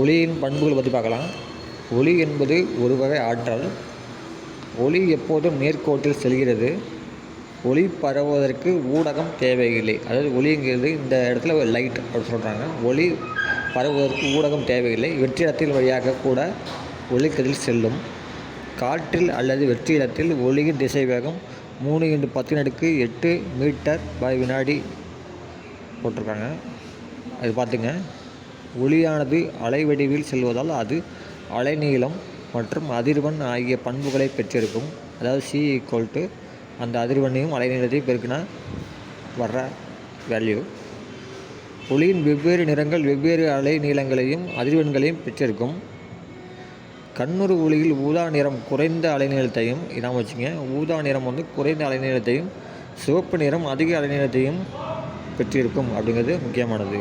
ஒளியின் பண்புகள் பற்றி பார்க்கலாம். ஒளி என்பது ஒரு வகை ஆற்றல். ஒளி எப்போதும் நேர்கோட்டில் செல்கிறது. ஒளி பரவுவதற்கு ஊடகம் தேவையில்லை. அதாவது ஒளிங்கிறது இந்த இடத்துல ஒரு லைட் அப்படின்னு சொல்கிறாங்க ஒளி பரவுவதற்கு ஊடகம் தேவையில்லை. வெற்றிடத்தின் வழியாக கூட ஒளிக்கதில் செல்லும். காற்றில் அல்லது வெற்றிடத்தில் ஒளியின் திசை வேகம் மூணு இன்று பத்து நடுக்கு எட்டு மீட்டர் பை வினாடி போட்டிருக்காங்க. அது பார்த்துங்க. ஒளியானது அலைவடிவில் செல்வதால் அது அலைநீளம் மற்றும் அதிர்வெண் ஆகிய பண்புகளை பெற்றிருக்கும். அதாவது சி ஈக்குவல் டு அந்த அதிர்வெண்ணையும் அலைநீளத்தையும் பெருக்கினா வர்ற வேல்யூ ஒளியின் வெவ்வேறு நிறங்கள் வெவ்வேறு அலை நீளங்களையும் அதிர்வெண்களையும் பெற்றிருக்கும். கண்ணுறு ஒளியில் ஊதா நிறம் குறைந்த அலைநீளத்தையும் இதான் வச்சுங்க ஊதா நிறம் வந்து குறைந்த அலைநீளத்தையும் சிவப்பு நிறம் அதிக அலைநீளத்தையும் பெற்றிருக்கும் அப்படிங்கிறது முக்கியமானது.